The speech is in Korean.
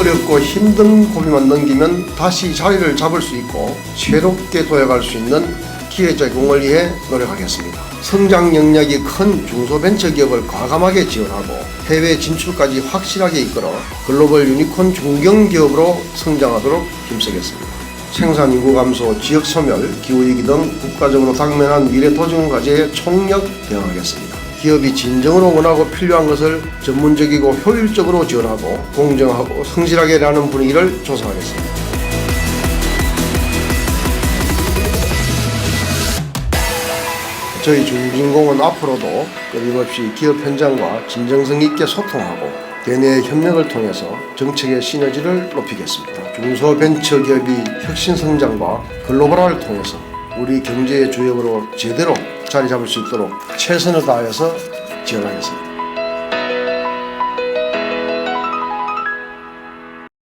어렵고 힘든 고비만 넘기면 다시 자리를 잡을 수 있고 새롭게 도약할 수 있는 기회 제공을 위해 노력하겠습니다. 성장 영역이 큰 중소벤처기업을 과감하게 지원하고 해외 진출까지 확실하게 이끌어 글로벌 유니콘 중견기업으로 성장하도록 힘쓰겠습니다. 생산 인구 감소, 지역 소멸, 기후위기 등 국가적으로 당면한 미래 도전 과제에 총력 대응하겠습니다. 기업이 진정으로 원하고 필요한 것을 전문적이고 효율적으로 지원하고 공정하고 성실하게 일하는 분위기를 조성하겠습니다. 저희 중진공은 앞으로도 끊임없이 기업 현장과 진정성 있게 소통하고 대내 협력을 통해서 정책의 시너지를 높이겠습니다. 중소벤처기업이 혁신 성장과 글로벌화를 통해서 우리 경제의 주역으로 제대로 자리 잡을 수 있도록 최선을 다해서 지원하겠습니다.